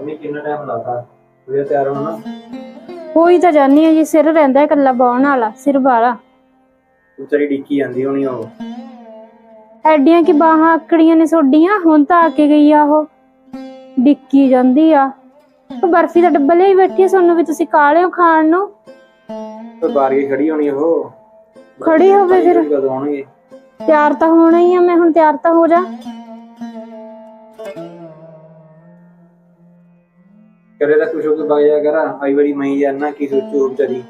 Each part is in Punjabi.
ਅਮੀ ਕਿੰਨਾ ਟਾਈਮ ਲੱਗਦਾ? ਵੀਰੇ ਤਿਆਰ ਹੋਣਾ ਹੋਈ ਤਾਂ ਜਾਨੀ ਆ ਜੀ ਸਿਰ ਰਹਿੰਦਾ ਇਕੱਲਾ ਬਾਉਣ ਵਾਲਾ ਸਿਰ ਵਾਲਾ। ਤੂੰ ਤੇਰੀ ਡਿੱਕੀ ਜਾਂਦੀ ਹੋਣੀ ਉਹ। ਐਡੀਆਂ ਕਿ ਬਾਹਾਂ ਆਕੜੀਆਂ ਨੇ ਸੋਡੀਆਂ ਹੁਣ ਤਾਂ ਆ ਕੇ ਗਈ ਆ ਉਹ। ਡਿੱਕੀ ਜਾਂਦੀ ਆ। ਉਹ ਬਰਫੀ ਦਾ ਡੱਬਾ ਲਈ ਬੈਠੀ ਆ ਸਾਨੂੰ ਵੀ ਤੁਸੀਂ ਕਾਲੇ ਹੋ ਖਾਣ ਨੂੰ। ਤੇ ਬਾਰੀ ਖੜੀ ਹੋਣੀ ਉਹ। ਖੜੀ ਹੋਵੇ ਫਿਰ। ਕਦੋਂ ਆਉਣਗੇ। ਤਿਆਰ ਤਾਂ ਹੋਣਾ ਹੀ ਆ ਮੈਂ ਹੁਣ ਤਿਆਰ ਤਾਂ ਹੋ ਜਾ। ਕਰੇ ਤਾਂ ਕੁਛ ਹੋ ਕੇ ਵਗ ਜਾ ਕਰ। ਆਈ ਵਾਰੀ ਮੈਂ ਜਾਨਾ ਕੀ ਸੋਚੂ ਵਿਚਾਰੀ।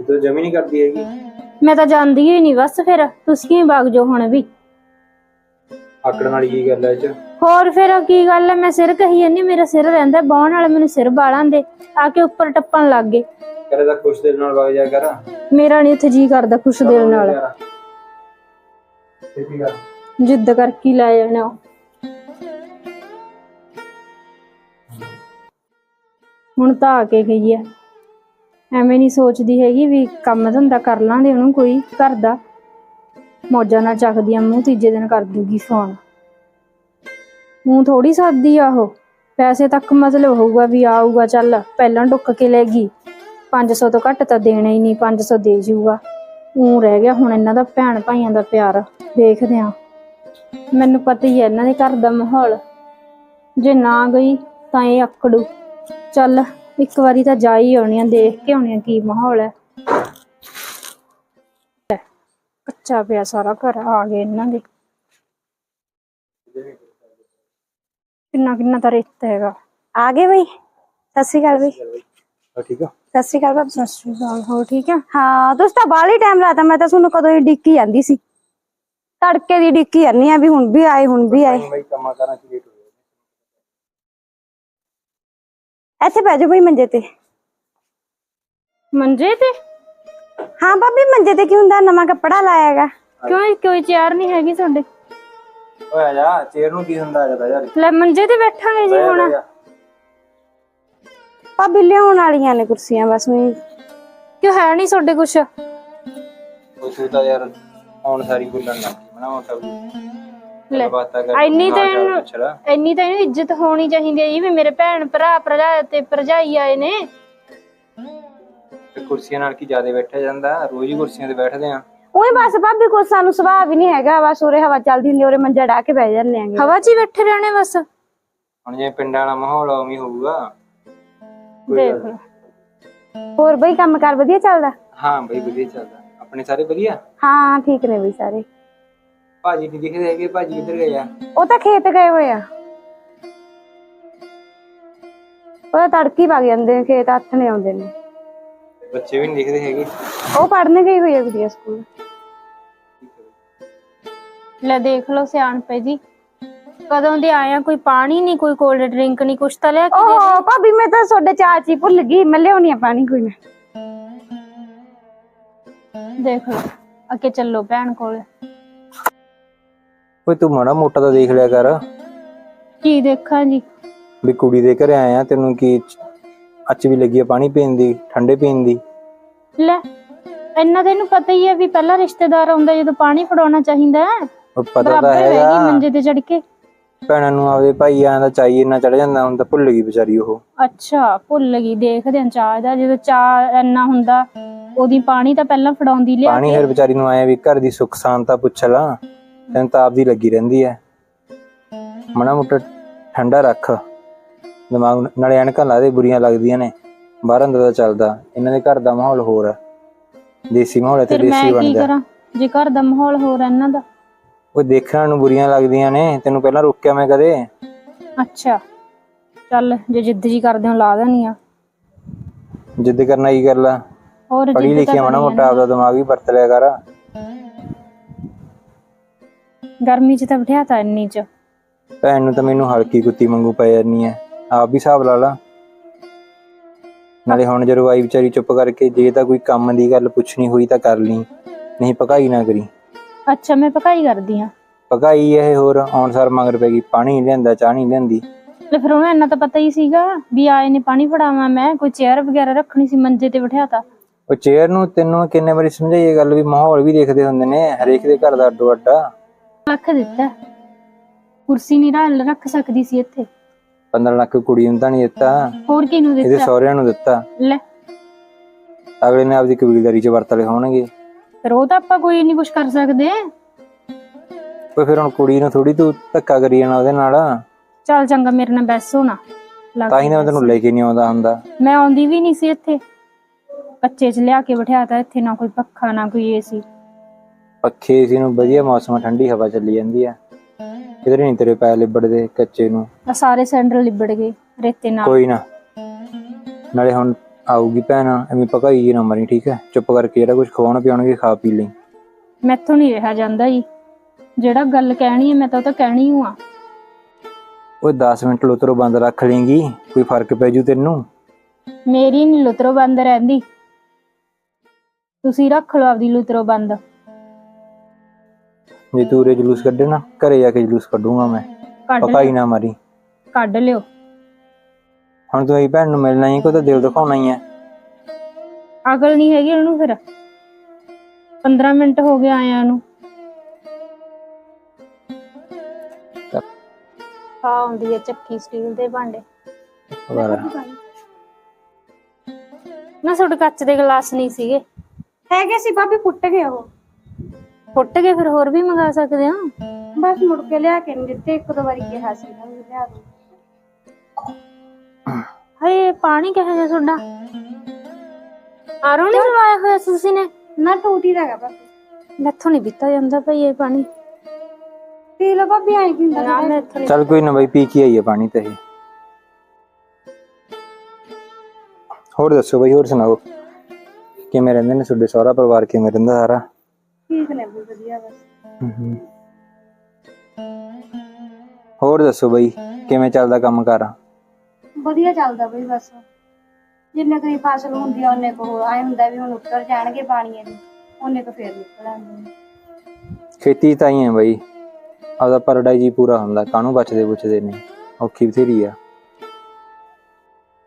ਇਹ ਤਾਂ ਜਮੀ ਨਹੀਂ ਕਰਦੀ ਹੈਗੀ। ਮੈਂ ਤਾਂ ਜਾਂਦੀ ਹੀ ਨਹੀਂ ਬਸ ਫਿਰ ਤੁਸੀਂ ਹੀ ਵਗ ਜਾਓ ਹੁਣ ਵੀ। ਆਕੜਨ ਵਾਲੀ ਕੀ ਗੱਲ ਹੈ ਇਹ ਚ? ਹੋਰ ਫਿਰ ਕੀ ਗੱਲ ਹੈ ਮੈਂ ਸਿਰ ਕਹੀ ਜਾਂਦੀ ਮੇਰਾ ਸਿਰ ਰਹਿੰਦਾ ਬਾਉਣ ਵਾਲਾ ਮੈਨੂੰ ਸਿਰ ਬਾਲਾਂ ਦੇ ਆ ਕੇ ਉੱਪਰ ਟੱਪਣ ਲੱਗ ਗਏ। ਕਰੇ ਤਾਂ ਖੁਸ਼ ਦਿਲ ਨਾਲ ਵਗ ਜਾ ਕਰ। ਮੇਰਾ ਨਹੀਂ ਉੱਥੇ ਜੀ ਕਰਦਾ ਖੁਸ਼ ਦਿਲ ਨਾਲ। ਛੇਤੀ ਕਰ ਜਿੱਦ ਕਰਕੇ ਹੀ ਲੈ ਜਾਣਾ। ਹੁਣ ਤਾਂ ਆ ਕੇ ਗਈ ਐ ਐਵੇਂ ਨਹੀਂ ਸੋਚਦੀ ਹੈਗੀ ਵੀ ਕੰਮ ਧੰਦਾ ਕਰ ਲਾਂਦੇ ਉਹਨੂੰ ਕੋਈ ਘਰ ਦਾ। ਮੌਜਾਂ ਨਾਲ ਚੱਕਦੀ ਆ, ਮੂੰਹ ਤੀਜੇ ਦਿਨ ਕਰ ਦੂਗੀ ਫੋਨ ਮੂੰਹ ਥੋੜੀ ਸਾਦੀ ਆ ਉਹ। ਪੈਸੇ ਤੱਕ ਮਤਲਬ ਹੋਊਗਾ ਵੀ ਆਊਗਾ, ਚੱਲ ਪਹਿਲਾਂ ਡੁੱਕ ਕੇ ਲੈ ਗਈ। 500 ਤੋਂ ਘੱਟ ਤਾਂ ਦੇਣਾ ਹੀ ਨਹੀਂ 500 ਦੇ ਜੂਗਾ। ਉਹ ਰਹਿ ਗਿਆ ਹੁਣ ਇਹਨਾਂ ਦਾ ਭੈਣ ਭਾਈਆਂ ਦਾ ਪਿਆਰ। ਦੇਖਦੇ ਆ। ਮੈਨੂੰ ਪਤਾ ਹੀ ਹੈ ਇਹਨਾਂ ਦੇ ਘਰ ਦਾ ਮਾਹੌਲ। ਜੇ ਨਾ ਗਈ ਤਾਂ ਇਹ ਅਕੜੂ ਚੱਲ ਇੱਕ ਵਾਰੀ ਤਾਂ ਜਾ ਹੀ ਆਉਣੀ ਆ ਦੇਖ ਕੇ ਆਉਣੀ ਆ ਕੀ ਮਾਹੌਲ ਹੈ। ਕੱਚਾ ਪਿਆ ਸਾਰਾ ਘਰ ਆ ਗਏ ਇਹਨਾਂ ਦੇ। ਕਿੰਨਾ ਕਿੰਨਾ ਤਾਂ ਰੇਤਾ ਹੈਗਾ। ਆ ਗਏ ਬਈ ਸਤਿ ਸ਼੍ਰੀ ਅਕਾਲ ਬਈ। ਠੀਕ ਆ? ਸਤਿ ਸ਼੍ਰੀ ਅਕਾਲ ਬਾਬਾ ਸਤਿ ਸ਼੍ਰੀ ਅਕਾਲ ਹੋ ਠੀਕ ਆ? ਹਾਂ ਤੁਸੀਂ ਤਾਂ ਬਾਹਲੀ ਟਾਈਮ ਲਾਤਾ ਮੈਂ ਤਾਂ ਤੁਹਾਨੂੰ ਕਦੋਂ ਹੀ ਡਿੱਕੀ ਜਾਂਦੀ ਸੀ। ਤੜਕੇ ਦੀ ਡਿੱਕੀ ਜਾਂਦੀ ਆ ਵੀ ਹੁਣ ਵੀ ਆਏ ਹੁਣ ਵੀ ਆਏ। ਮੈਂ ਕੰਮਾਂ ਕਰਾਂ ਚ ਲੇਟ ਹੋ ਇੱਥੇ ਬਹਿ ਜਾਓ ਬਈ ਮੰਜੇ ਤੇ। ਮੰਜੇ ਤੇ? ਹਾਂ ਭਾਬੀ ਮੰਜੇ ਤੇ ਕੀ ਹੁੰਦਾ? ਨਵਾਂ ਕੱਪੜਾ ਲਾਇਆ ਹੈਗਾ। ਕਿਉਂ ਕੋਈ ਚੇਅਰ ਨਹੀਂ ਹੈਗੀ ਤੁਹਾਡੇ? ਓਏ ਆ ਜਾ ਚੇਰ ਨੂੰ ਕੀ ਹੁੰਦਾ ਹੈਗਾ ਯਾਰ ਲੈ ਮੰਜੇ ਤੇ ਬੈਠਾਂਗੇ ਜੀ ਹੁਣ। ਭਾਬੀ ਲਿਆਉਣ ਵਾਲੀਆਂ ਨੇ ਕੁਰਸੀਆਂ ਬਸ ਉਹੀ। ਕਿਉਂ ਹੈ ਨਹੀਂ ਤੁਹਾਡੇ ਕੁਛ? ਉਹ ਤੂੰ ਯਾਰ ਹੁਣ ਸਾਰੀ ਬੋਲਣ ਲੱਗ ਗਈ ਮਨਾ ਮੋਟਾ ਲੈ ਬਾਤਾਂ ਕਰ ਇੰਨੀ ਤਾਂ ਇਹਨੂੰ- ਪੁੱਛ ਲਾ। ਇੰਨੀ ਤਾਂ ਇਹਨੂੰ ਇੱਜ਼ਤ ਹੋਣੀ ਚਾਹੀਦੀ ਹੈ ਜੀ ਵੀ ਮੇਰੇ ਭੈਣ ਭਰਾ ਭਰਜਾ ਤੇ ਭਰਜਾਈ ਆਏ ਨੇ। ਤੇ ਕੁਰਸੀਆਂ ਨਾਲ ਕੀ ਜ਼ਿਆਦਾ ਬੈਠਿਆ ਜਾਂਦਾ? ਰੋਜ਼ ਹੀ ਕੁਰਸੀਆਂ ਤੇ ਬੈਠਦੇ ਆ। ਉਹੀ ਬਸ ਭਾਬੀ ਕੋਈ ਸਾਨੂੰ ਸੁਭਾਅ ਵੀ ਨਹੀਂ ਹੈਗਾ। ਬਸ ਉਰੇ ਹਵਾ ਚੱਲਦੀ ਹੁੰਦੀ ਉਰੇ ਮੰਜਾ ਢਾ ਕੇ ਬਹਿ ਜਾਂਦੇ ਆਂਗੇ। ਹਵਾ 'ਚ ਹੀ ਬੈਠੇ ਰਹਿਣੇ ਬਸ। ਹੁਣ ਜਿਵੇਂ ਪਿੰਡਾਂ ਵਾਲਾ ਮਾਹੌਲ ਆ, ਉਵੇਂ ਹੀ ਹੋਊਗਾ। ਕੋਈ ਦੇਖ ਲਓ ਹੋਰ ਬਈ ਕੰਮ ਕਾਰ ਵਧੀਆ ਚੱਲਦਾ? ਹਾਂ ਬਈ ਵਧੀਆ ਚੱਲਦਾ। ਆਪਣੇ ਸਾਰੇ ਵਧੀਆ? ਹਾਂ ਠੀਕ ਨੇ ਬਈ ਸਾਰੇ। ਭਾਜੀ ਨਹੀਂ ਦਿਖਦੇ ਹੈਗੇ ਭਾਜੀ ਕਿੱਧਰ ਗਏ ਆ? ਉਹ ਤਾਂ ਖੇਤ ਗਏ ਹੋਏ ਆ। ਉਹ ਤਾਂ ਤੜਕੀ ਵਗ ਜਾਂਦੇ ਨੇ ਖੇਤ ਹੱਥ ਨੇ ਆਉਂਦੇ ਨੇ। ਬੱਚੇ ਵੀ ਨਹੀਂ ਦਿਖਦੇ ਹੈਗੇ। ਉਹ ਪੜ੍ਹਨ ਗਈ ਹੋਈ ਹੈ ਗੁੜੀਆ ਸਕੂਲ। ਲੈ ਦੇਖ ਲਓ ਸਿਆਣਪੇ ਜੀ। ਕਦੋਂ ਦੇ ਆਇਆ ਕੋਈ ਪਾਣੀ ਨਹੀਂ ਕੋਈ ਕੋਲਡ ਡਰਿੰਕ ਨਹੀਂ ਕੁਛ ਤਾਂ ਲਿਆ ਕੇ ਦੇ ਓਹ ਭਾਬੀ ਮੈਂ ਤਾਂ ਤੁਹਾਡੇ ਚਾਚੀ ਭੁੱਲ ਗਈ ਮੈਂ ਲਿਆਉਣੀ ਆ ਪਾਣੀ ਕੋਈ ਨਾ ਦੇਖ ਲਓ ਅੱਗੇ ਚੱਲੋ ਭੈਣ ਕੋਲ। ਓਏ ਤੂੰ ਮਾੜਾ ਮੋਟਾ ਤਾਂ ਦੇਖ ਲਿਆ ਕਰ। ਕੀ ਦੇਖਾਂ ਜੀ? ਵੀ ਕੁੜੀ ਦੇ ਘਰੇ ਆਇਆ ਤੈਨੂੰ ਕੀ ਅੱਚ ਵੀ ਲੱਗੀ ਆ ਪਾਣੀ ਪੀਣ ਦੀ ਠੰਡੇ ਪੀਣ ਦੀ? ਲੈ ਇੰਨਾ ਤੈਨੂੰ ਪਤਾ ਹੀ ਹੈ ਵੀ ਪਹਿਲਾਂ ਰਿਸ਼ਤੇਦਾਰ ਆਉਂਦਾ ਜਦੋਂ ਪਾਣੀ ਫੜਾਉਣਾ ਚਾਹੀਦਾ ਹੈ। ਉਹ ਪਤਾ ਤਾਂ ਹੈਗੀ। ਮੰਜੇ ਤੇ ਚੜ ਕੇ। ਭੈਣਾਂ ਨੂੰ ਆਪਦੇ ਭਾਈਆਂ ਦਾ ਚਾਈ ਇੰਨਾ ਚੜ ਜਾਂਦਾ ਹੁਣ ਤਾਂ ਭੁੱਲ ਗਈ ਵਿਚਾਰੀ ਉਹ। ਅੱਛਾ ਭੁੱਲ ਗਈ ਦੇਖਦੇ ਆਂ ਚਾਹ ਦਾ ਜਦੋਂ ਚਾਹ ਇੰਨਾ ਹੁੰਦਾ ਉਹਦੀ ਪਾਣੀ ਤਾਂ ਪਹਿਲਾਂ ਫੜਾਉਂਦੀ ਲਿਆ ਪਾਣੀ ਫਿਰ ਵਿਚਾਰੀ ਨੂੰ ਆਇਆ ਵੀ ਘਰ ਦੀ ਸੁੱਖ ਸ਼ਾਂਤਾ ਪੁੱਛ ਲਾ। ਤੈਨੂੰ ਤਾਂ ਆਪਦੀ ਲੱਗੀ ਰਹਿੰਦੀ ਐ। ਮਣਾ ਮੁੱਟਾ ਠੰਡਾ ਰੱਖ। ਦਿਮਾਗ ਨਾਲੇ ਐਨਕਾਂ ਲਾ ਦੇ ਬੁਰੀਆਂ ਲੱਗਦੀਆਂ ਨੇ। ਬਾਹਰ ਅੰਦਰ ਦਾ ਚੱਲਦਾ। ਇਹਨਾਂ ਦੇ ਘਰ ਦਾ ਮਾਹੌਲ ਹੋਰ ਹੈ ਦੇਸੀ ਮਾਹੌਲ ਹੈ ਤੇ ਫਿਰ ਮੈਂ ਦੇਸੀ ਕੀ ਬਣਦਾ। ਕਰਾਂ? ਜੇ ਘਰ ਦਾ ਮਾਹੌਲ ਹੋਰ ਹੈ ਇਹਨਾਂ ਦਾ? ਉਹ ਦੇਖਣ ਨੂੰ ਬੁਰੀਆਂ ਲੱਗਦੀਆਂ ਨੇ। ਤੈਨੂੰ ਪਹਿਲਾਂ ਰੋਕਿਆ ਮੈਂ ਕਦੇ? ਅੱਛਾ। ਚੱਲ ਜੇ ਜਿੱਦ ਜੀ ਕਰਦੇ ਹੋ ਲਾ ਦੇਣੀ ਆ। ਜਿੱਦ ਕਰਨਾ ਕੀ ਕਰ ਲਾ ਹੋਰ ਪੜ੍ਹੀ ਜਿੱਦ ਤਾਂ ਮਣਾ ਮੋਟਾ ਆਪਦਾ ਦਿਮਾਗ ਵੀ ਵਰਤ ਲਿਆ ਕਰ। ਗਰਮੀ 'ਚ ਤਾਂ ਬਿਠਾਤਾ ਇੰਨੀ 'ਚ। ਭੈਣ ਨੂੰ ਤਾਂ ਮੈਨੂੰ ਹਲਕੀ ਕੁੱਤੀ ਵਾਂਗੂ ਪੈ ਜਾਨੀ ਐ। ਆਪ ਵੀ ਹਿਸਾਬ ਲਾ ਲਾ। ਨਾਲੇ ਹੁਣ ਜਦੋਂ ਆਈ ਵਿਚਾਰੀ ਚੁੱਪ ਕਰਕੇ ਜੇ ਤਾਂ ਕੋਈ ਕੰਮ ਦੀ ਗੱਲ ਪੁੱਛਣੀ ਹੋਈ ਤਾਂ ਕਰ ਲਈ। ਨਹੀਂ ਪਕਾਈ ਨਾ ਕਰੀ। ਅੱਛਾ ਮੈਂ ਪਕਾਈ ਕਰਦੀ ਆ ਪਕਾਈ ਇਹ ਹੋਰ ਆਉਣ ਸਾਰ ਮਗਰ ਪੈ ਗਈ ਪਾਣੀ ਲਿਆਂਦਾ ਚਾਹ ਨਹੀਂ ਲਿਆਂਦੀ। ਲੈ ਫਿਰ ਉਹਨੂੰ ਇੰਨਾ ਤਾਂ ਪਤਾ ਹੀ ਸੀਗਾ ਵੀ ਆਏ ਨੇ ਪਾਣੀ ਫੜਾਵਾਂ ਮੈਂ ਕੋਈ ਚੇਅਰ ਵਗੈਰਾ ਰੱਖਣੀ ਸੀ ਮੰਜੇ ਤੇ ਬਿਠਾਤਾ। ਉਹ ਚੇਅਰ ਨੂੰ ਤੈਨੂੰ ਕਿੰਨੇ ਵਾਰੀ ਸਮਝਾਈ ਇਹ ਗੱਲ ਵੀ ਮਾਹੌਲ ਵੀ ਦੇਖਦੇ ਹੁੰਦੇ ਨੇ ਹਰੇਕ ਦੇ ਘਰ ਦਾ ਅੱਡੋ ਅੱਡਾ ਲੱਖ ਦਿੱਤਾ। ਕੁਰਸੀ ਨਹੀਂ ਰੱਲ ਰੱਖ ਸਕਦੀ ਸੀ ਇੱਥੇ। 15 ਲੱਖ ਕੁੜੀ ਨੂੰ ਤਾਂ ਨਹੀਂ ਦਿੱਤਾ। ਹੋਰ ਕਿਹਨੂੰ ਇਹਦੇ ਦਿੱਤਾ? ਸਹੁਰਿਆਂ ਨੂੰ ਦਿੱਤਾ। ਲੈ। ਅਗਲੇ ਨੇ ਆਪਦੀ ਕਬੀਲਦਾਰੀ 'ਚ ਵਰਤਲੇ ਹੋਣਗੇ। ਫਿਰ ਉਹ ਤਾਂ ਆਪਾਂ ਕੋਈ ਨਹੀਂ ਕੁਝ ਕਰ ਸਕਦੇ। ਕੋਈ ਫਿਰ ਹੁਣ ਕੁੜੀ ਨੂੰ ਥੋੜੀ ਤੂੰ ਧੱਕਾ ਕਰੀ ਜਾਣਾ ਉਹਦੇ ਨਾਲ। ਚੱਲ ਚੰਗਾ ਮੇਰੇ ਨਾਲ ਬੈਸੋ ਨਾ ਲੱਗ ਤਾਂ ਹੀ ਨਾ ਮੈਂ ਤੈਨੂੰ ਲੈ ਕੇ ਨਹੀਂ ਆਉਂਦਾ ਹੁੰਦਾ। ਮੈਂ ਆਉਂਦੀ ਵੀ ਨਹੀਂ ਸੀ ਇੱਥੇ। ਬੱਚੇ ਚ ਲਿਆ ਕੇ ਬਿਠਾਤਾ ਇੱਥੇ ਨਾ ਕੋਈ ਪੱਖਾ ਨਾ ਕੋਈ ਏਸੀ। ਪੱਖੇ ਸੀ ਨੂੰ ਵਧੀਆ ਮੌਸਮ ਆ, ਠੰਡੀ ਹਵਾ ਚੱਲੀ ਜਾਂਦੀ ਆ। ਕਿਧਰੇ ਨਹੀਂ ਤੇਰੇ ਪੈਰ ਲਿਬੜਦੇ ਕੱਚੇ ਨੂੰ। ਆ ਸਾਰੇ ਸੈਂਡਲ ਲਿਬੜ ਗਏ ਰੇਤੇ ਨਾਲ। ਕੋਈ ਨਾ। ਨਾਲੇ ਹੁਣ ਆਊਗੀ ਭੈਣ ਐਵੇਂ ਪਕਾਈ ਜੀ ਨਾ ਮਰੀ ਠੀਕ ਹੈ? ਚੁੱਪ ਕਰਕੇ ਜਿਹੜਾ ਕੁਝ ਖਵਾਉਣ ਪਿਆਉਣਗੇ ਖਾ ਪੀ ਲਈ। ਮੈਥੋਂ ਨਹੀਂ ਰਿਹਾ ਜਾਂਦਾ ਜੀ। ਜਿਹੜਾ ਗੱਲ ਕਹਿਣੀ ਹੈ ਮੈਂ ਤਾਂ ਉਹ ਤਾਂ ਕਹਿਣੀ ਹੂੰ ਆ। ਉਹ 10 ਮਿੰਟ ਲੁਤਰੋ ਬੰਦ ਰੱਖ ਲੇਂਗੀ ਕੋਈ ਫ਼ਰਕ ਪੈ ਜੂ ਤੈਨੂੰ? ਮੇਰੀ ਨਹੀਂ ਲੁਤਰੋ ਬੰਦ ਰਹਿੰਦੀ। ਤੁਸੀਂ ਰੱਖ ਲਓ ਆਪਦੀ ਲੁਤਰੋ ਬੰਦ। ਜੇ ਤੂੰ ਉਰੇ ਜਲੂਸ ਕੱਢੇ ਨਾ ਘਰੇ ਜਾ ਕੇ ਜਲੂਸ ਕੱਢੂੰਗਾ ਮੈਂ। ਕੱਢ ਪਕਾਈ ਲਿਓ। ਨਾ ਮਾਰੀ। ਕੱਢ ਲਿਓ। ਹੁਣ ਤੂੰ ਇਹ ਭੈਣ ਨੂੰ ਮਿਲਣਾ ਹੀ ਕੋ ਤਾਂ ਦਿਲ ਦਿਖਾਉਣਾ ਹੀ ਹੈ ਅਕਲ ਨਹੀਂ ਹੈਗੀ ਉਹਨੂੰ ਫਿਰ। 15 ਮਿੰਟ ਹੋ ਗਏ ਆਇਆਂ ਨੂੰ। ਆ ਆਉਂਦੀ ਹੈ ਚੱਕੀ ਸਟੀਲ ਦੇ ਭਾਂਡੇ। ਨਾ ਤੁਹਾਡੇ ਕੱਚ ਦੇ ਗਲਾਸ ਨਹੀਂ ਸੀਗੇ। ਹੈਗੇ ਸੀ ਭਾਬੀ ਫੁੱਟ ਗਏ ਉਹ। ਫੁੱਟ ਗਏ ਫਿਰ ਹੋਰ ਵੀ ਮੰਗਾ ਸਕਦੇ ਆ ਬਸ ਮੁੜ ਕੇ ਲਿਆ ਕੇ ਨਹੀਂ ਦਿੱਤੇ ਇੱਕ ਦੋ ਵਾਰੀ ਕਿਹਾ ਸੀ ਨਾ ਵੀ ਲਿਆ ਦੋ। ਹਏ ਪਾਣੀ ਕਿਹੋ ਜਿਹਾ ਤੁਹਾਡਾ? ਆਰੋ ਨਹੀਂ ਲਵਾਇਆ ਹੋਇਆ ਤੁਸੀਂ ਨੇ? ਨਾ ਟੂਟੀ ਦਾ ਹੈਗਾ ਭਾਬੀ ਮੈਥੋਂ ਨਹੀਂ ਪੀਤਾ ਜਾਂਦਾ ਭਈ ਇਹ ਪਾਣੀ। ਪੀ ਲਓ ਭਾਬੀ ਆਏ ਕੀ ਹੁੰਦਾ ਨਾ ਮੈਥੋਂ ਨੀ- ਚੱਲ ਕੋਈ ਨਾ ਬਾਈ ਪੀ ਕੇ ਆਈਏ ਪਾਣੀ ਤੇ ਇਹ ਹੋਰ ਦੱਸੋ ਬਾਈ ਹੋਰ ਸੁਣਾਓ? ਕਿਵੇਂ ਰਹਿੰਦੇ ਨੇ ਤੁਹਾਡੇ? ਸਹੁਰਾ ਪਰਿਵਾਰ ਕਿਵੇਂ ਰਹਿੰਦਾ ਸਾਰਾ? ਠੀਕ ਨੇ ਵੀ ਵਧੀਆ ਬਸ। ਹਮ। ਹੋਰ ਦੱਸੋ ਬਾਈ ਕਿਵੇਂ ਚੱਲਦਾ ਕੰਮ ਕਾਰ ਵਧੀਆ ਚੱਲਦਾ ਬਈ ਬਸ। ਜਿੰਨੇ ਕੋਈ ਫਸਲ ਹੁੰਦੀ ਆ ਉਹਨੇ ਕੋ ਆਏ ਹੁੰਦਾ ਵੀ ਹੁਣ ਉੱਤਰ ਜਾਣਗੇ ਪਾਣੀ ਇਹਦੇ ਉਹਨੇ ਕੋ ਫੇਰ ਨਿਕਲ ਆਉਂਦੇ ਨੇ। ਖੇਤੀ ਤਾਂ ਹੀ ਹੈ ਬਾਈ। ਆਪਦਾ ਪਰਡਾਈ ਜੀ ਪੂਰਾ ਹੁੰਦਾ ਕਾਹਨੂੰ ਬਚਦੇ ਬੁੱਚਦੇ ਨੇ ਔਖੀ ਬਥੇਰੀ ਆ।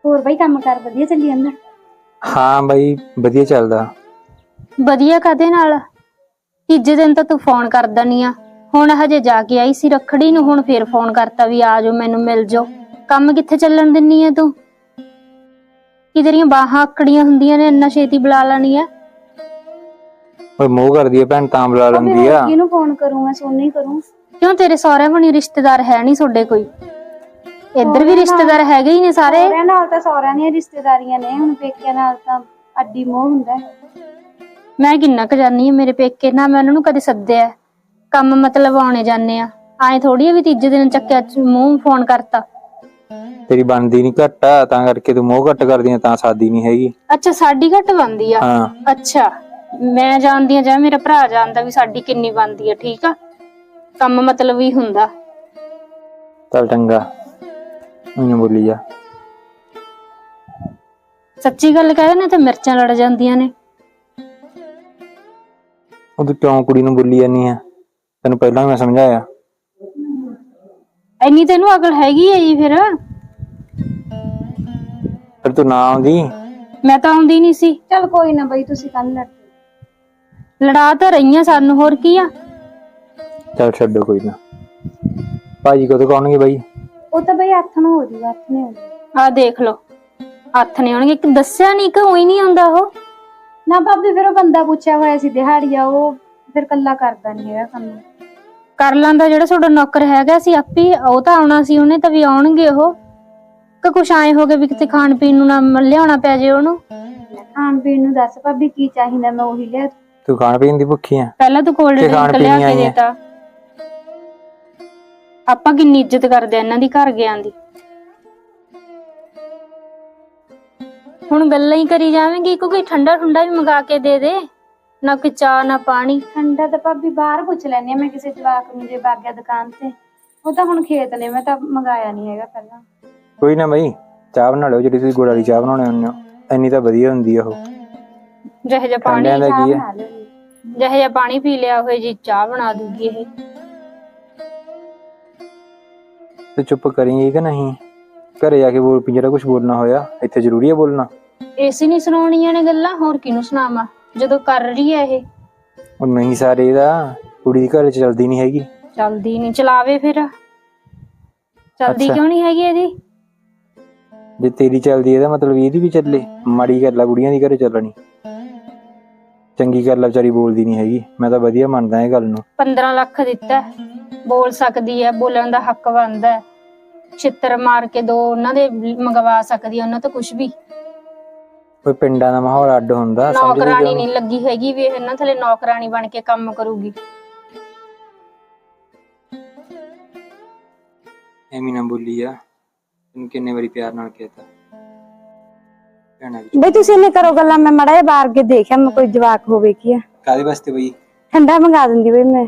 ਹੋਰ ਬਈ ਕੰਮ ਕਰ ਵਧੀਆ ਚੱਲੀ ਜਾਂਦਾ? ਹਾਂ ਬਾਈ ਵਧੀਆ ਚੱਲਦਾ। ਵਧੀਆ ਕਦੇ ਨਾਲ? ਤੀਜੇ ਦਿਨ ਤਾਂ ਤੂੰ ਫੋਨ ਕਰਦਾ ਨਹੀਂ ਆ। ਹੁਣ ਹਜੇ ਜਾ ਕੇ ਆਈ ਸੀ ਰੱਖੜੀ ਨੂੰ ਹੁਣ ਫੇਰ ਫੋਨ ਕਰਤਾ ਵੀ ਆ ਜਾਓ ਮੈਨੂੰ ਮਿਲ ਜਾਓ। ਕੰਮ ਕਿੱਥੇ ਚੱਲਣ ਦਿੰਨੀ ਆ ਤੂੰ? ਕੀ ਤੇਰੀਆਂ ਬਾਹਾਂ ਆਕੜੀਆਂ ਹੁੰਦੀਆਂ ਨੇ ਇੰਨਾ ਛੇਤੀ ਬੁਲਾ ਲੈਣੀ ਆ? ਓਏ ਮੋਹ ਕਰਦੀ ਹੈ ਭੈਣ ਤਾਂ ਬੁਲਾ ਲੈਂਦੀ ਆ। ਕਿਹਨੂੰ ਫੋਨ ਕਰੂੰ ਮੈਂ ਸੋਨੂੰ ਹੀ ਕਰੂੰ? ਕਿਉਂ ਤੇਰੇ ਸਹੁਰੇ ਬਣੀ ਰਿਸ਼ਤੇਦਾਰ ਹੈ ਨਹੀਂ ਤੁਹਾਡੇ ਕੋਈ? ਇੱਧਰ ਵੀ ਰਿਸ਼ਤੇਦਾਰ ਹੈਗੇ ਹੀ ਨੇ ਸਾਰੇ। ਸਹੁਰਿਆਂ ਨਾਲ ਤਾਂ ਸਹੁਰਿਆਂ ਦੀਆਂ ਰਿਸ਼ਤੇਦਾਰੀਆਂ ਨੇ ਹੁਣ ਪੇਕਿਆਂ ਨਾਲ ਤਾਂ ਅੱਡੀ ਮੋਹ ਹੁੰਦਾ। ਹੈ। ਮੈਂ ਕਿੰਨਾ ਕੁ ਜਾਨੀ ਆ ਮੇਰੇ ਪੇਕੇ ਨਾ ਮੈਂ ਉਹਨਾਂ ਨੂੰ ਕਦੇ ਸੱਦਿਆ। ਕੰਮ ਮਤਲਬ ਆਉਣੇ ਜਾਂਦੇ ਆ। ਐ ਥੋੜੀ ਵੀ ਤੀਜੇ ਦਿਨ ਚੱਕਿਆ ਮੂੰਹ ਫੋਨ ਕਰਤਾ। ਤੇਰੀ ਬਣਦੀ ਨਹੀਂ ਘੱਟ ਆ ਤਾਂ ਕਰਕੇ ਤੂੰ ਮੋਹ ਘੱਟ ਕਰਦੀ ਆ ਤਾਂ ਸਾਦੀ ਨਹੀਂ ਹੈਗੀ। ਅੱਛਾ ਸਾਡੀ ਘੱਟ ਬੰਦੀ ਆ? ਹਾਂ। ਅੱਛਾ ਮੈਂ ਜਾਣਦੀ ਆ ਜਾਂ ਮੇਰਾ ਭਰਾ ਜਾਣਦਾ ਵੀ ਸਾਡੀ ਕਿੰਨੀ ਬੰਦੀ ਆ ਠੀਕ ਆ? ਕੰਮ ਮਤਲਬ ਹੀ ਹੁੰਦਾ। ਚੱਲ ਚੰਗਾ। ਮੈਨੂੰ ਬੋਲੀ ਜਾ। ਸੱਚੀ ਗੱਲ ਕਹੇ ਨਾ ਤੇ ਮਿਰਚਾਂ ਲੜ ਜਾਂਦੀਆਂ ਨੇ। ਉਹ ਤੂੰ ਕਿਉਂ ਕੁੜੀ ਨੂੰ ਬੋਲੀ ਜਾਨੀ ਆ? ਤੈਨੂੰ ਪਹਿਲਾਂ ਵੀ ਮੈਂ ਸਮਝਾਇਆ। ਇੰਨੀ ਤੈਨੂੰ ਅਕਲ ਹੈਗੀ ਆ ਜੀ ਫਿਰ? ਫਿਰ ਤੂੰ ਨਾ ਆਉਂਦੀ। ਮੈਂ ਤਾਂ ਆਉਂਦੀ ਨਹੀਂ ਸੀ। ਚੱਲ ਕੋਈ ਨਾ ਬਈ ਤੁਸੀਂ ਕੱਲ ਲੜਦੇ ਲੜਾ ਤਾਂ ਰਹੀਆਂ ਸਾਨੂੰ ਹੋਰ ਕੀ ਆ? ਚੱਲ ਛੱਡੋ ਕੋਈ ਨਾ। ਭਾਜੀ ਕਦੋਂ ਕਹਣਗੇ ਬਾਈ? ਉਹ ਤਾਂ ਬਈ ਹੱਥ ਨੂੰ ਹੋ ਜੂਗਾ ਹੱਥ ਨੇ ਹੋ ਆ ਦੇਖ ਲਓ। ਹੱਥ ਨੇ ਆਉਣਗੇ। ਇੱਕ ਦੱਸਿਆ ਨਹੀਂ ਕਿ ਉਹੀ ਨਹੀਂ ਆਉਂਦਾ ਉਹ। ਨਾ ਭਾਬੀ ਫਿਰ ਉਹ ਬੰਦਾ ਪੁੱਛਿਆ ਹੋਇਆ ਸੀ ਦਿਹਾੜੀਆ ਉਹ ਫਿਰ ਕੱਲਾ ਕਰਦਾ ਨਹੀਂ ਹੈਗਾ ਕੰਮ। ਕਰ ਲਾਂਦਾ ਜਿਹੜਾ ਤੁਹਾਡਾ ਨੌਕਰ ਹੈਗਾ ਸੀ ਆਪੇ ਉਹ ਤਾਂ ਆਉਣਾ ਸੀ ਉਹਨੇ ਤਾਂ ਵੀ ਆਉਣਗੇ ਉਹ। ਕਿ ਕੁਛ ਆਏ ਹੋਗੇ ਵੀ ਕਿਤੇ ਖਾਣ ਪੀਣ ਨੂੰ ਨਾ ਮ- ਲਿਆਉਣਾ ਪੈ ਜੇ ਉਹਨੂੰ? ਖਾਣ ਪੀਣ ਨੂੰ ਦੱਸ ਭਾਬੀ ਕੀ ਚਾਹੀਦਾ ਮੈਂ ਉਹੀ ਲਿਆ। ਤੂੰ ਖਾਣ ਪੀਣ ਦੀ ਭੁੱਖੀ ਆ। ਪਹਿਲਾਂ ਤੂੰ ਕੋਲਡ ਤੇ ਖਾਣ ਡਰਿੰਕ ਲਿਆ ਪੀਣ ਕੇ। ਦੇਤਾ। ਆਪਾਂ ਕਿੰਨੀ ਇੱਜ਼ਤ ਕਰਦੇ ਆ ਇਹਨਾਂ ਦੀ ਘਰ ਗਿਆਂ ਦੀ। ਹੁਣ ਗੱਲਾਂ ਹੀ ਕਰੀ ਜਾਵੇਂਗੀ ਕੋਈ ਠੰਡਾ ਠੰਡਾ ਵੀ ਮੰਗਾ ਕੇ ਦੇ ਦੇ ਨਾ ਕੋਈ ਚਾਹ ਨਾ ਪਾਣੀ। ਠੰਡਾ ਤਾਂ ਭਾਬੀ ਬਾਹਰ ਪੁੱਛ ਲੈਣੀ ਮੈਂ ਕਿਸੇ ਜਵਾਕ ਨੂੰ ਜੇ ਬਾਗਿਆ ਦੁਕਾਨ ਤੇ। ਉਹ ਤਾਂ ਹੁਣ ਖੇਤ ਨੇ ਮੈਂ ਤਾਂ ਮੰਗਾਇਆ ਨਹੀਂ ਹੈਗਾ ਪਹਿਲਾਂ। ਕੋਈ ਨਾ ਬਾਈ ਚਾਹ ਬਣਾ ਲਿਓ ਜਿਹੜੀ ਤੁਸੀਂ ਗੁੜ ਵਾਲੀ ਚਾਹ ਬਣਾਉਣੇ ਹੁੰਦੇ ਹੋ। ਇੰਨੀ ਤਾਂ ਵਧੀਆ ਹੁੰਦੀ ਆ ਉਹ। ਜਿਹੇ ਜਿਹਾ ਪਾਣੀ ਠੰਡਿਆਂ ਦਾ ਚਾਹ ਕੀ ਆ? ਬਣਾ ਲਿਓ। ਜੀ। ਜਿਹੇ ਜਿਹਾ ਪਾਣੀ ਪੀ ਲਿਆ ਹੋਏ ਜੀ ਚਾਹ ਬਣਾ ਦੂਗੀ ਇਹ। ਤੇ ਚੁੱਪ ਕਰੀਂਗੀ ਕਿ ਨਹੀਂ? ਘਰੇ ਜਾ ਕੇ ਬੋਲ ਪੀ ਜਿਹੜਾ ਕੁਝ ਬੋਲਣਾ ਹੋਇਆ ਇੱਥੇ ਜ਼ਰੂਰੀ ਹੈ ਬੋਲਣਾ? ਏਸੀ ਨਹੀਂ ਸੁਣਾਉਣੀਆਂ ਨੇ ਗੱਲਾਂ ਹੋਰ ਕਿਹਨੂੰ ਸੁਣਾਵਾਂ? ਜਦੋਂ ਕਰ ਰਹੀ ਹੈ ਇਹ। ਉਹ ਨਹੀਂ ਸਾਰੇ ਇਹਦਾ ਕੁੜੀ ਦੀ ਘਰ ਚ ਚਲਦੀ ਨਹੀਂ ਹੈਗੀ। ਚਲਦੀ ਨਹੀਂ ਚਲਾਵੇ ਫਿਰ। ਚਲਦੀ ਅੱਛਾ। ਕਿਉਂ ਨਹੀਂ ਹੈਗੀ ਇਹਦੀ? ਜੇ ਤੇਰੀ ਚੱਲਦੀ ਇਹਦਾ ਮਤਲਬ ਇਹਦੀ ਵੀ ਚੱਲੇ। ਮਾੜੀ ਗੱਲ ਆ ਬੁੜੀਆਂ ਦੀ ਘਰੇ ਚੱਲਣੀ। ਚੰਗੀ ਗੱਲ ਆ ਵਿਚਾਰੀ ਬੋਲਦੀ ਨਹੀਂ ਹੈਗੀ। ਮੈਂ ਤਾਂ ਵਧੀਆ ਮੰਨਦਾ ਇਹ ਗੱਲ ਨੂੰ। 15 ਲੱਖ ਦਿੱਤਾ। ਹੈ, ਬੋਲ ਸਕਦੀ ਹੈ ਬੋਲਣ ਦਾ ਹੱਕ ਬਣਦਾ ਹੈ। ਛਿੱਤਰ ਮਾਰ ਕੇ ਦੋ ਉਹਨਾਂ ਦੇ ਮੰਗਵਾ ਸਕਦੀ ਹੈ ਉਹਨਾਂ ਤੋਂ ਕੁਝ ਵੀ। ਕੋਈ ਪਿੰਡਾਂ ਦਾ ਮਾਹੌਲ ਅੱਡ ਹੁੰਦਾ ਨੌਕਰਾਨੀ ਨਹੀਂ ਲੱਗੀ ਹੈਗੀ ਵੀ ਇਹ ਇਹਨਾਂ ਥਲੇ ਨੌਕਰਾਨੀ ਬਣ ਕੇ ਕੰਮ ਕਰੂਗੀ। ਐਵੇਂ ਨਾ ਬੋਲੀ ਆ ਤੈਨੂੰ ਕਿੰਨੇ ਵਾਰੀ ਪਿਆਰ ਨਾਲ ਕਹਿਤਾ। ਭੈਣਾ ਵੀ ਬਈ ਤੁਸੀਂ ਇਹਨੇ ਕਰੋ ਗੱਲਾਂ ਮੈਂ ਮੜਾ ਜਿਹਾ ਬਾਹਰ ਕੇ ਦੇਖਿਆ ਮੈਂ ਕੋਈ ਜਵਾਕ ਹੋਵੇ ਕੀ ਆ? ਕਾਦੇ ਵਾਸਤੇ ਬਈ? ਠੰਡਾ ਮੰਗਾ ਦਿੰਦੀ ਬਈ ਮੈਂ।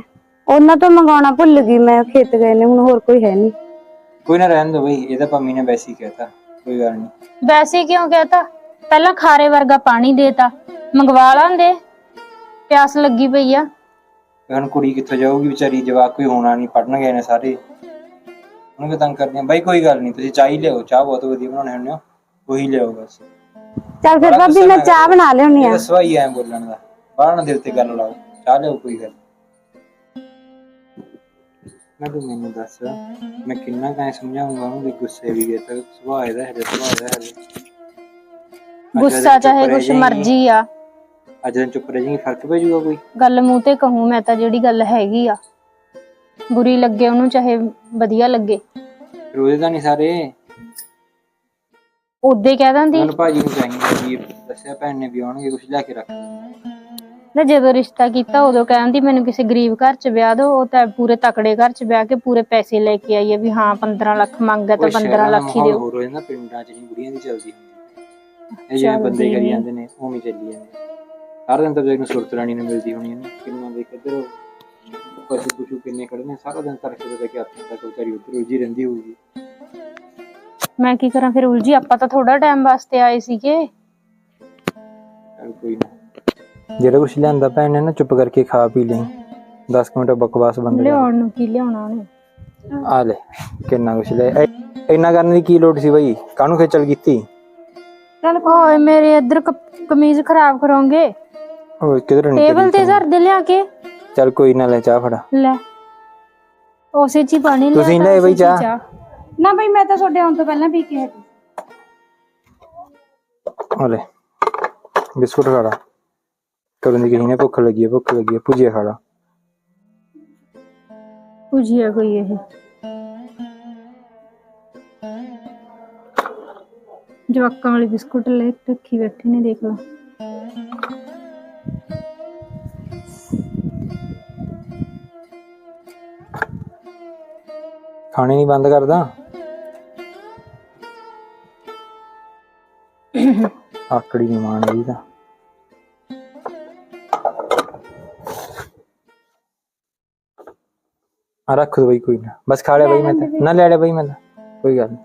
ਉਹਨਾਂ ਤੋਂ ਮੰਗਾਉਣਾ ਭੁੱਲ ਗਈ ਮੈਂ ਖੇਤ ਗਏ ਨੇ ਹੁਣ ਹੋਰ ਕੋਈ ਹੈ ਨਹੀਂ। ਕੋਈ ਨਾ ਰਹਿਣ ਦੋ ਬਈ ਇਹਦਾ ਪੰਮੀ ਨੇ ਵੈਸੇ ਹੀ ਕਹਿਤਾ ਕੋਈ ਗੱਲ ਨਹੀਂ। ਵੈਸੇ ਕਿਉਂ ਕਹਤਾ ਪਹਿਲਾਂ ਖਾਰੇ ਵਰਗਾ ਪਾਣੀ ਦੇਤਾ ਮੰਗਵਾ ਲਾਂਦੇ। ਪਿਆਸ ਲੱਗੀ ਪਈ ਆ। ਹੁਣ ਕੁੜੀ ਕਿੱਥੋਂ ਜਾਊਗੀ ਵਿਚਾਰੀ ਜਵਾਕ ਕੋਈ ਹੋਣਾ ਨਹੀਂ ਪੜਨ ਗਏ ਨੇ ਸਾਰੇ। ਉਹਨੂੰ ਵੀ ਤੰਗ ਕਰਦੇ ਆ। ਬਾਈ ਕੋਈ ਗੱਲ ਨਹੀਂ ਤੁਸੀਂ ਚਾਹ ਹੀ ਲਿਆਓ ਚਾਹ ਬਹੁਤ ਵਧੀਆ ਬਣਾਉਣੇ ਹੁੰਦੇ ਹੋ ਉਹੀ ਲਿਆਓ ਬਸ। ਚੱਲ ਫਿਰ ਬੜਾ ਭਾਬੀ ਗੁੱਸਾ ਮੈਂ ਨਾ ਚਾਹ। ਬਣਾ ਲਿਆਉਣੀ ਆ। ਇਹ ਸਵਾਈ ਐ ਬੋਲਣ ਦਾ। ਬਾਹਰ ਨਾ ਦਿਲ ਤੇ ਗੱਲ ਲਾਓ ਚਾਹ ਲਿਆਓ ਕੋਈ ਗੱਲ ਮੈਂ ਤੂੰ ਮੈਨੂੰ ਦੱਸ। ਮੈਂ ਕਿੰਨਾ ਕਾਇ ਸਮਝਾਉਂਗਾ ਉਹਨੂੰ ਵੀ ਗੁੱਸੇ ਵੀ ਗਿਆ ਤਾਂ ਸੁਭਾਅ ਇਹਦਾ ਹੈ ਸੁਭਾਅ ਇਹਦਾ ਹੈ ਗੁੱਸਾ ਚਾਹੇ ਕੁਛ ਮਰਜ਼ੀ ਆ। ਅੱਜ ਦਿਨ ਚੁੱਪ ਰਹਿ ਜਾਏਗੀ ਫ਼ਰਕ ਪੈ ਜਾਊਗਾ ਕੋਈ? ਗੱਲ ਮੂੰਹ ਤੇ ਕਹੂੰ ਮੈਂ ਤਾਂ ਜਿਹੜੀ ਗੱਲ ਹੈਗੀ ਆ। ਬੁਰੀ ਲੱਗੇ ਉਹਨੂੰ ਚਾਹੇ ਵਧੀਆ ਲੱਗੇ। ਰੋਜ਼ ਦਾ ਨਹੀਂ ਸਾਰੇ। ਉਦੇ ਕਹਿ ਦਿੰਦੀ। ਹੁਣ ਭਾਜੀ ਨੂੰ ਚਾਹੀਦਾ ਵੀ ਦੱਸਿਆ ਭੈਣ ਨੇ ਵੀ ਆਉਣਗੇ ਕੁਝ ਲਿਆ ਕੇ ਰੱਖ। ਨਾ ਜਦੋਂ ਰਿਸ਼ਤਾ ਕੀਤਾ ਉਦੋਂ ਕਹਿੰਦੀ ਮੈਨੂੰ ਕਿਸੇ ਗਰੀਬ ਘਰ ਚ ਵਿਆਹ ਦਿਓ ਉਹ ਤਾਂ ਪੂਰੇ ਤਕੜੇ ਘਰ ਚ ਵਿਆਹ ਕੇ ਪੂਰੇ ਪੈਸੇ ਲੈ ਕੇ ਆਈ ਹੈ ਵੀ ਹਾਂ 15 ਲੱਖ ਮੰਗਿਆ ਤਾਂ ਉਹ 15 ਸ਼ਹਿਰਾਂ ਦਾ ਲੱਖ ਹੀ ਦਿਓ। ਹੋਰ ਹੋ ਜਾਂਦਾ ਪਿੰਡਾਂ 'ਚ ਨਹੀਂ ਬੁੜੀਆਂ ਦੀ ਚੱਲਦੀ ਹੁੰਦੀ। ਇਹ ਜਿਵੇਂ ਬੰਦੇ ਚੱਲਦੀ ਕਰੀ ਨੀ। ਜਾਂਦੇ ਨੇ ਉਵੇਂ ਚੱਲੀ ਜਾਂਦੇ ਸਾਰਾ ਦਿਨ ਤਾਂ ਜੇ ਨੂੰ ਸੁਰਤ ਰਾਣੀ ਨੂੰ ਮਿਲਦੀ ਹੋਣੀ ਹੈ ਨਾ ਕਿੰਨਾ ਦੇ ਕਿੱਧਰ ਪਸ਼ੂ ਪੁਸ਼ੂ ਕਿੰਨੇ ਖੜੇ ਨੇ ਸਾਰਾ ਦਿਨ ਤੜਕੇ ਤੋਂ ਲੈ ਕੇ ਹੱਥ ਤੱਕ ਵਿਚਾਰੀ ਉੱਧਰ ਉਲਝੀ ਰਹਿੰਦੀ ਹੋਊਗੀ। ਮੈਂ ਕੀ ਕਰਾਂ ਫਿਰ ਉਲਝੀ ਆਪਾਂ ਤਾਂ ਥੋੜਾ ਟਾਈਮ ਵਾਸਤੇ ਆਏ ਸੀਗੇ। ਕੋਈ ਨਾ। ਜਿਹੜਾ ਕੁਛ ਲਿਆਂਦਾ ਭੈਣ ਨੇ ਨਾ ਚੁੱਪ ਕਰਕੇ ਖਾ ਪੀ ਲਈ। 10 ਮਿੰਟ ਬਕਵਾਸ ਬੰਦ ਕਰ। ਲਿਆਉਣ ਨੂੰ ਕੀ ਲਿਆਉਣਾ ਉਹਨੇ? ਆ ਲੈ ਕਿੰਨਾ ਕੁਛ ਲੈ। ਇੰਨਾ ਕਰਨ ਦੀ ਕੀ ਲੋੜ ਸੀ ਬਈ? ਕਾਹਨੂੰ ਖੇਚਲ ਕੀਤੀ? ਓਏ ਮੇਰੇ ਇੱਧਰ ਕ- ਕਮੀਜ਼ ਖਰਾਬ ਕਰੋਗੇ। ਓਏ ਕਿਧਰ ਨਹੀਂ ਟੇਬਲ ਤੇ ਧਰ ਦੇ ਲਿਆ ਕੇ। ਚੱਲ ਕੋਈ ਨਾ ਲੈ ਚਾਹ ਫੜਾ। ਲੈ। ਉਸੇ ਚ ਹੀ ਪਾਣੀ ਲਿਆ ਤੁਸੀਂ ਤਾਂ ਲੈ ਬਈ ਉਸੇ 'ਚ ਹੀ ਚਾਹ। ਨਾ ਬਈ ਮੈਂ ਤਾਂ ਤੁਹਾਡੇ ਆਉਣ ਤੋਂ ਪਹਿਲਾਂ ਪੀ ਕੇ ਹਟੀ। ਆ ਲੈ ਬਿਸਕੁਟ ਖਾ ਲਾ। ਕਰਨ ਦੀ ਕਹੀ ਨੇ ਭੁੱਖ ਲੱਗੀ ਹੈ ਭੁੱਖ ਲੱਗੀ ਹੈ ਭੁਜੀਆ ਖਾ ਲਾ। ਪੁੱਛਿਆ ਕੋਈ ਇਹ। ਜਵਾਕਾਂ ਵਾਲੀ ਬਿਸਕੁਟ ਲੈ ਰੱਖੀ ਬੈਠੇ ਨੇ ਦੇਖ ਲਓ ਖਾਣੇ ਨਹੀਂ ਬੰਦ ਕਰਦਾ? ਆਕੜੀ ਮਾਣ ਇਹਦੀ ਤਾਂ। ਆ ਰੱਖ ਦੋ ਬਈ ਕੋਈ ਨਾ ਬਸ ਖਾ ਲਿਆ ਬਈ ਮੈਂ ਤਾਂ ਨਾ ਲੈ ਲਿਆ ਬਈ ਮੈਂ ਤਾਂ ਕੋਈ ਗੱਲ ਨੀ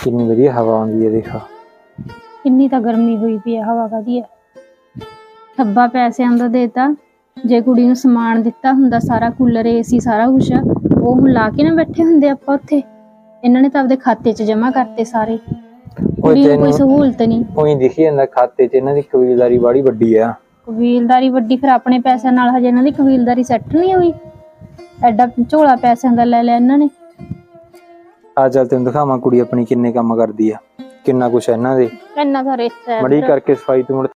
ਕਿੰਨੀ ਵਧੀਆ ਹਵਾ ਆਉਂਦੀ ਹੈ ਦੇਖਾ ਕਿੰਨੀ ਤਾਂ ਗਰਮੀ ਹੋਈ ਪਈ ਹੈ ਹਵਾ ਕਾਦੀ ਹੈ ਥੱਬਾ ਪੈਸਿਆਂ ਦਾ ਦੇਤਾ ਜੇ ਕੁੜੀ ਨੂੰ ਸਮਾਨ ਦਿੱਤਾ ਹੁੰਦਾ ਸਾਰਾ ਕੂਲਰ ਏਸੀ ਸਾਰਾ ਕੁਝ ਉਹ ਹੁਣ ਲਾ ਕੇ ਨਾ ਬੈਠੇ ਹੁੰਦੇ ਆਪਾਂ ਉੱਥੇ। ਇਹਨਾਂ ਨੇ ਤਾਂ ਆਪਦੇ ਖਾਤੇ 'ਚ ਜਮ੍ਹਾਂ ਕਰਤੇ ਸਾਰੇ। ਕੁੜੀ ਨੂੰ ਕੋਈ ਸਹੂਲਤ ਨਹੀਂ। ਉਹੀ ਦਿਖੀ ਜਾਂਦਾ ਖਾਤੇ 'ਚ ਇਹਨਾਂ ਦੀ ਕਬੀਲਦਾਰੀ ਬਾੜੀ ਵੱਡੀ ਆ। ਕਬੀਲਦਾਰੀ ਵੱਡੀ ਫਿਰ ਆਪਣੇ ਪੈਸਿਆਂ ਨਾਲ ਹਜੇ ਇਹਨਾਂ ਦੀ ਕਬੀਲਦਾਰੀ ਸੈੱਟ ਨਹੀਂ ਹੋਈ। ਐਡਾ ਝੋਲਾ ਪੈਸਿਆਂ ਦਾ ਲੈ ਲਿਆ ਇਹਨਾਂ ਨੇ। ਆ ਚੱਲ ਤੈਨੂੰ ਦਿਖਾਵਾਂ ਕੁੜੀ ਆਪਣੀ ਕਿੰਨੇ ਕੰਮ ਕਰਦੀ ਆ ਕਿੰਨਾ ਕੁਛ ਹੈ ਇਹਨਾਂ ਦੇ। ਇੰਨਾ ਤਾਂ ਰਿਸ਼ਤਾ ਹੈ ਮੜੀ ਇੱਧਰ। ਕਰਕੇ ਸਫ਼ਾਈ ਤੂੰ ਮੁੜ